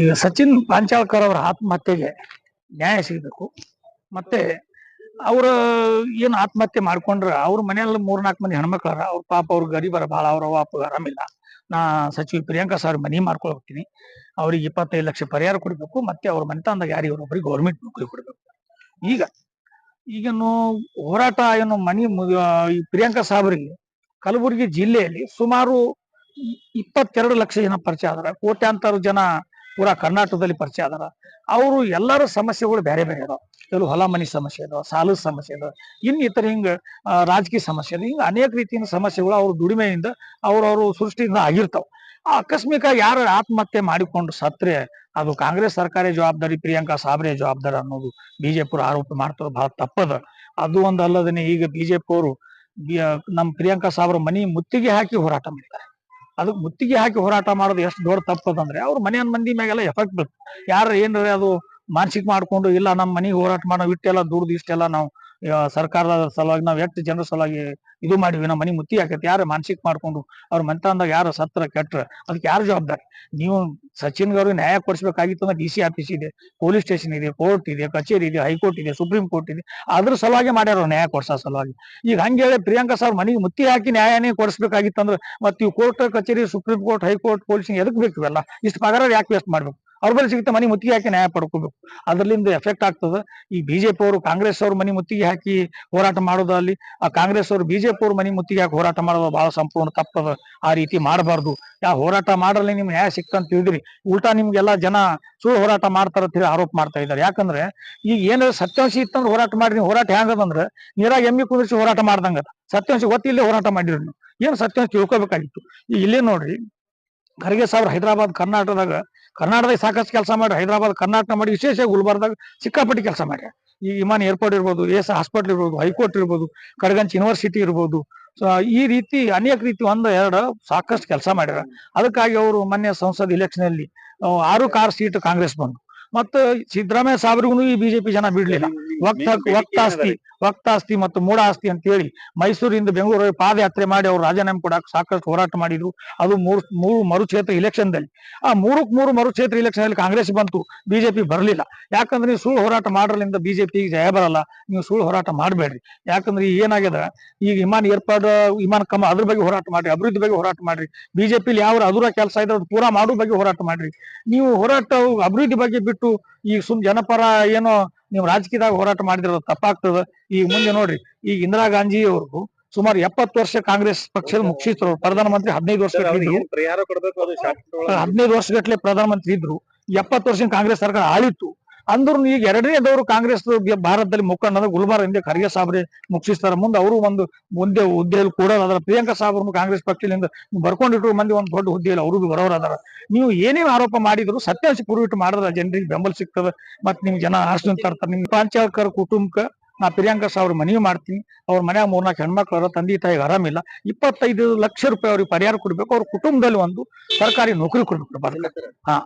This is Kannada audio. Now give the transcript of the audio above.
ಈಗ ಸಚಿನ್ ಪಾಂಚಾಳ್ಕರ್ ಅವರ ಆತ್ಮಹತ್ಯೆಗೆ ನ್ಯಾಯ ಸಿಗಬೇಕು. ಮತ್ತೆ ಅವ್ರ ಏನು ಆತ್ಮಹತ್ಯೆ ಮಾಡ್ಕೊಂಡ್ರ ಅವ್ರ ಮನೆಯಲ್ಲಿ ಮೂರ್ನಾಲ್ಕು ಮಂದಿ ಹೆಣ್ಮಕ್ಳಾರ, ಅವ್ರ ಪಾಪ ಅವ್ರ ಗರೀಬರ ಭಾಳ ಅವ್ರ ಅಪ್ಪ ಆರಾಮಿಲ್ಲ ನಾ ಸಚಿವ ಪ್ರಿಯಾಂಕಾ ಸರ್ ಮನಿ ಮಾಡ್ಕೊಳ್ ಹೋಗ್ತೀನಿ. ಅವ್ರಿಗೆ ಇಪ್ಪತ್ತೈದು ಲಕ್ಷ ಪರಿಹಾರ ಕೊಡಬೇಕು, ಮತ್ತೆ ಅವ್ರ ಮನೆತನದಾಗ ಯಾರಿಗೆ ಒಬ್ಬರಿಗೆ ಗೌರ್ಮೆಂಟ್ ನೌಕರಿ ಕೊಡಬೇಕು. ಈಗ ಈಗನು ಹೋರಾಟ ಏನು ಮನಿ ಪ್ರಿಯಾಂಕಾ ಸಾಬ್ರಿಗೆ ಕಲಬುರಗಿ ಜಿಲ್ಲೆಯಲ್ಲಿ ಸುಮಾರು ಇಪ್ಪತ್ತೆರಡು ಲಕ್ಷ ಜನ ಪರಿಚಯ ಆದ್ರೆ. ಕೋಟ್ಯಾಂತರ ಜನ ಪೂರಾ ಕರ್ನಾಟಕದಲ್ಲಿ ಪರಿಚಯ ಆದಾರ ಅವರು ಎಲ್ಲರ ಸಮಸ್ಯೆಗಳು ಬೇರೆ ಬೇರೆ ಅದಾವ. ಕೆಲವು ಹೊಲ ಮನಿ ಸಮಸ್ಯೆ ಅದಾವ, ಸಾಲದ ಸಮಸ್ಯೆ ಅದ ಇನ್ ಇತರ ಹಿಂಗ ರಾಜಕೀಯ ಸಮಸ್ಯೆ ಅದ ಹಿಂಗ ಅನೇಕ ರೀತಿಯ ಸಮಸ್ಯೆಗಳು ಅವ್ರ ದುಡಿಮೆಯಿಂದ ಅವ್ರವ್ರ ಸೃಷ್ಟಿಯಿಂದ ಆಗಿರ್ತಾವ. ಆಕಸ್ಮಿಕ ಯಾರು ಆತ್ಮಹತ್ಯೆ ಮಾಡಿಕೊಂಡು ಸತ್ರೆ ಅದು ಕಾಂಗ್ರೆಸ್ ಸರ್ಕಾರಿ ಜವಾಬ್ದಾರಿ, ಪ್ರಿಯಾಂಕಾ ಸಾಬ್ರೆ ಜವಾಬ್ದಾರಿ ಅನ್ನೋದು ಬಿಜೆಪಿ ಆರೋಪ ಮಾಡ್ತಾರೆ ಬಹಳ ತಪ್ಪದ. ಅದು ಒಂದು ಅಲ್ಲದನೆ ಈಗ ಬಿಜೆಪಿ ಅವರು ನಮ್ಮ ಪ್ರಿಯಾಂಕಾ ಸಾಬ್ರ ಮನಿ ಮುತ್ತಿಗೆ ಹಾಕಿ ಹೋರಾಟ ಮಾಡಿದ್ದಾರೆ. ಅದಕ್ಕೆ ಮುತ್ತಿಗೆ ಹಾಕಿ ಹೋರಾಟ ಮಾಡೋದು ಎಷ್ಟು ದೊಡ್ಡ ತಪ್ಪದಂದ್ರೆ ಅವ್ರ ಮನೆಯ ಮಂದಿ ಮ್ಯಾಗೆಲ್ಲ ಎಫೆಕ್ಟ್ ಬೀಳ್ತದೆ ಯಾರು ಏನ್ರಿ ಅದು ಮಾನಸಿಕ ಮಾಡ್ಕೊಂಡು, ಇಲ್ಲ ನಮ್ಮ ಮನೆಗೆ ಹೋರಾಟ ಮಾಡೋ ಇಷ್ಟೆಲ್ಲ ದುಡ್ದು ಇಷ್ಟೆಲ್ಲ ನಾವು ಸರ್ಕಾರದ ಸಲುವಾಗಿ ನಾವ್ ಎಷ್ಟು ಜನರ ಸಲುವಾಗಿ ಇದು ಮಾಡಿವಿ ನಮ್ಮ ಮನೆ ಮುತ್ತಿ ಹಾಕೈತಿ ಯಾರು ಮಾನಸಿಕ ಮಾಡ್ಕೊಂಡು ಅವ್ರ ಮಂತಂದಾಗ ಯಾರು ಸತ್ರ ಕೆಟ್ರ ಅದಕ್ಕೆ ಯಾರು ಜವಾಬ್ದಾರಿ? ನೀವು ಸಚಿನ್ ಗೌರಿಗೆ ನ್ಯಾಯ ಕೊಡಿಸ್ಬೇಕಾಗಿತ್ತು ಅಂದ್ರೆ ಡಿ ಸಿ ಆಫೀಸ್ ಇದೆ, ಪೊಲೀಸ್ ಸ್ಟೇಷನ್ ಇದೆ, ಕೋರ್ಟ್ ಇದೆ, ಕಚೇರಿ ಇದೆ, ಹೈಕೋರ್ಟ್ ಇದೆ, ಸುಪ್ರೀಂ ಕೋರ್ಟ್ ಇದೆ, ಅದ್ರ ಸಲುವಾಗಿ ಮಾಡ್ಯಾರ ನ್ಯಾಯ ಕೊಡ್ಸೋ ಸಲುವಾಗಿ. ಈಗ ಹಂಗೇಳಿ ಪ್ರಿಯಾಂಕಾ ಸರ್ ಮನೆಗೆ ಮುತ್ತಿ ಹಾಕಿ ನ್ಯಾಯನೇ ಕೊಡಿಸ್ಬೇಕಾಗಿತ್ತಂದ್ರೆ ಮತ್ತೆ ಇವು ಕೋರ್ಟ್, ಕಚೇರಿ, ಸುಪ್ರೀಂ ಕೋರ್ಟ್, ಹೈಕೋರ್ಟ್ ಪೊಲೀಸ್ ಎದಕ್ ಬೇಕು ಇವೆಲ್ಲ? ಇಷ್ಟು ಪಗಾರ ಯಾಕೆ ವೇಸ್ಟ್ ಮಾಡ್ಬೇಕು? ಅವ್ರ ಬಳಿ ಸಿಗುತ್ತೆ ಮನಿ ಮುತ್ತಿಗೆ ಹಾಕಿ ನ್ಯಾಯ ಪಡ್ಕೋಬೇಕು. ಅದರಲ್ಲಿಂದ ಎಫೆಕ್ಟ್ ಆಗ್ತದೆ. ಈ ಬಿಜೆಪಿ ಅವರು ಕಾಂಗ್ರೆಸ್ ಅವ್ರ ಮನಿ ಮುತ್ತಿಗೆ ಹಾಕಿ ಹೋರಾಟ ಮಾಡೋದಲ್ಲಿ ಆ ಕಾಂಗ್ರೆಸ್ ಅವರು ಬಿಜೆಪಿ ಅವ್ರ ಮನಿ ಮುತ್ತಿಗೆ ಹಾಕಿ ಹೋರಾಟ ಮಾಡೋದು ಬಹಳ ಸಂಪೂರ್ಣ ತಪ್ಪದ ಆ ರೀತಿ ಮಾಡಬಾರ್ದು. ಯಾ ಹೋರಾಟ ಮಾಡಲಿ ನಿಮ್ಗೆ ನ್ಯಾಯ ಸಿಕ್ತಂತ ತಿಳಿದ್ರಿ. ಉಲ್ಟಾ ನಿಮ್ಗೆಲ್ಲ ಜನ ಸುಳ್ಳು ಹೋರಾಟ ಮಾಡ್ತಾರ ಹೇಳಿ ಆರೋಪ ಮಾಡ್ತಾ ಇದ್ದಾರೆ. ಯಾಕಂದ್ರೆ ಈಗ ಏನಾದ್ರು ಸತ್ಯಾಂಶ ಇತ್ತಂದ್ರೆ ಹೋರಾಟ ಮಾಡಿ ನೀವು ಹೋರಾಟ ಹೆಂಗದಂದ್ರೆ ನೀರಾಗ ಎಮ್ಮಿ ಕುಂದಿರ್ಸಿ ಹೋರಾಟ ಮಾಡ್ದಂಗ ಸತ್ಯಾಂಶ ಗೊತ್ತಿಲ್ಲ ಹೋರಾಟ ಮಾಡಿರಿ ನೀವು ಏನು ಸತ್ಯಾಂಶ ತಿಳ್ಕೊಬೇಕಾಗಿತ್ತು. ಈಗ ಇಲ್ಲೇ ನೋಡ್ರಿ, ಖರ್ಗೆ ಸಾವಿರ ಹೈದರಾಬಾದ್, ಕರ್ನಾಟಕದಾಗ ಕರ್ನಾಟಕದಾಗ ಸಾಕಷ್ಟು ಕೆಲಸ ಮಾಡಿ ಹೈದರಾಬಾದ್, ಕರ್ನಾಟಕ ಮಾಡಿ ವಿಶೇಷ ಗುಲ್ಬರ್ದಾಗ ಸಿಕ್ಕಾಪಟ್ಟಿ ಕೆಲಸ ಮಾಡ್ಯಾರ. ಈ ವಿಮಾನ ಏರ್ಪೋರ್ಟ್ ಇರ್ಬೋದು ಎಸ್ ಹಾಸ್ಪಿಟಲ್ ಇರ್ಬೋದು, ಹೈಕೋರ್ಟ್ ಇರ್ಬೋದು, ಕಡಗಂಚ್ ಯೂನಿವರ್ಸಿಟಿ ಇರ್ಬೋದು. ಸೊ ಈ ರೀತಿ ಅನೇಕ ರೀತಿ ಒಂದು ಎರಡು ಸಾಕಷ್ಟು ಕೆಲಸ ಮಾಡ್ಯಾರ. ಅದಕ್ಕಾಗಿ ಅವರು ಮೊನ್ನೆ ಸಂಸದ್ ಇಲೆಕ್ಷನ್ ಅಲ್ಲಿ ಆರು ಕಾರ್ ಸೀಟ್ ಕಾಂಗ್ರೆಸ್ ಬಂದು. ಮತ್ತು ಸಿದ್ದರಾಮಯ್ಯ ಸಾಬ್ರಿಗೂ ಈ ಬಿಜೆಪಿ ಜನ ಬಿಡ್ಲಿಲ್ಲ. ವಕ್ತಾಸ್ತಿ ವಕ್ತಾಸ್ತಿ ಮತ್ತು ಮೂಡ ಆಸ್ತಿ ಅಂತ ಹೇಳಿ ಮೈಸೂರಿಂದ ಬೆಂಗಳೂರಿಗೆ ಪಾದಯಾತ್ರೆ ಮಾಡಿ ಅವರು ರಾಜೀನಾಮೆ ಕೊಡಕ್ಕೆ ಸಾಕಷ್ಟು ಹೋರಾಟ ಮಾಡಿದ್ರು. ಅದು ಮೂರು ಮೂರು ಮರುಕ್ಷೇತ್ರ ಇಲೆಕ್ಷನ್ ದಲ್ಲಿ. ಆ ಮೂರಕ್ ಮೂರು ಮರುಕ್ಷೇತ್ರ ಇಲೆಕ್ಷನ್ ಅಲ್ಲಿ ಕಾಂಗ್ರೆಸ್ ಬಂತು. ಬಿಜೆಪಿ ಬರಲಿಲ್ಲ. ಯಾಕಂದ್ರೆ ನೀವು ಸುಳ್ಳು ಹೋರಾಟ ಮಾಡೋದ್ರಿಂದ ಬಿಜೆಪಿ ಜಯ ಬರಲ್ಲ. ನೀವು ಸುಳ್ಳು ಹೋರಾಟ ಮಾಡಬೇಡ್ರಿ. ಯಾಕಂದ್ರೆ ಈಗ ಏನಾಗ್ಯದ? ಈಗ ವಿಮಾನ ಏರ್ಪಾಡು ವಿಮಾನ ಕಮ್ಮ ಅದ್ರ ಬಗ್ಗೆ ಹೋರಾಟ ಮಾಡ್ರಿ. ಅಭಿವೃದ್ಧಿ ಬಗ್ಗೆ ಹೋರಾಟ ಮಾಡ್ರಿ. ಬಿಜೆಪಿಲಿ ಯಾವ ಅಧೂರ ಕೆಲಸ ಇದ್ರೆ ಅದು ಪೂರಾ ಮಾಡೋ ಬಗ್ಗೆ ಹೋರಾಟ ಮಾಡ್ರಿ. ನೀವು ಹೋರಾಟ ಅಭಿವೃದ್ಧಿ ಬಗ್ಗೆ ಬಿಟ್ಟು ಈಗ ಸುಮ್ ಜನಪರ ಏನೋ ನೀವು ರಾಜಕೀಯದಾಗ ಹೋರಾಟ ಮಾಡಿದ್ರೆ ತಪ್ಪಾಗ್ತದ. ಈಗ ಮುಂದೆ ನೋಡ್ರಿ ಈಗ ಇಂದಿರಾ ಗಾಂಧಿ ಅವ್ರಿಗೂ ಸುಮಾರು ಎಪ್ಪತ್ತು ವರ್ಷ ಕಾಂಗ್ರೆಸ್ ಪಕ್ಷದ ಮುಖ್ಯಸ್ಥರು ಪ್ರಧಾನಮಂತ್ರಿ ಹದಿನೈದು ವರ್ಷ ಹದಿನೈದು ವರ್ಷಗಟ್ಲೆ ಪ್ರಧಾನಮಂತ್ರಿ ಇದ್ರು. ಎಪ್ಪತ್ತು ವರ್ಷ ಕಾಂಗ್ರೆಸ್ ಸರ್ಕಾರ ಆಳಿತ್ತು. ಅಂದ್ರು ಈಗ ಎರಡನೇದವರು ಕಾಂಗ್ರೆಸ್ ಭಾರತದಲ್ಲಿ ಮುಖಂಡ ಗುಲ್ಬರ್ಗ ಖರ್ಗೆ ಸಾಬ್ರಿ ಮುಗಿಸ್ತಾರ ಮುಂದೆ ಅವರು ಒಂದು ಮುಂದೆ ಹುದ್ದೆಯಲ್ಲಿ ಕೂಡ ಅದರ ಪ್ರಿಯಾಂಕಾ ಸಾಬ್ರನ್ನು ಕಾಂಗ್ರೆಸ್ ಪಕ್ಷದಿಂದ ಬರ್ಕೊಂಡಿಟ್ಟು ಮಂದಿ ಒಂದು ದೊಡ್ಡ ಹುದ್ದೆಯಲ್ಲಿ ಅವ್ರಿಗೂ ಬರೋರು ಅದಾರ ನೀವು ಏನೇ ಆರೋಪ ಮಾಡಿದ್ರು ಸತ್ಯಾಂಶ ಪೂರ್ವಿಟ್ಟು ಮಾಡಿದ್ರೆ ಜನರಿಗೆ ಬೆಂಬಲ ಸಿಗ್ತದೆ. ಮತ್ತೆ ನಿಮ್ ಜನ ಆಶ್ರಯ ತರ್ತಾರೆ. ನಿಮ್ ಪಾಂಚಾಳ್ಕರ್ ಕುಟುಂಬಕ್ಕೆ ನಾ ಪ್ರಿಯಾಂಕಾ ಸಾಬ್ರ ಮನವಿ ಮಾಡ್ತೀನಿ. ಅವ್ರ ಮನ್ಯಾಗ ಮೂರ್ನಾಲ್ಕು ಹೆಣ್ಮಕ್ಳು ಅವರ ತಂದೆ ತಾಯಿಗೆ ಆರಾಮಿಲ್ಲ. ಇಪ್ಪತ್ತೈದು ಲಕ್ಷ ರೂಪಾಯಿ ಅವ್ರಿಗೆ ಪರಿಹಾರ ಕೊಡ್ಬೇಕು. ಅವ್ರ ಕುಟುಂಬದಲ್ಲಿ ಒಂದು ಸರ್ಕಾರಿ ನೌಕರಿ ಕೊಡ್ಬೇಕು. ಹಾ.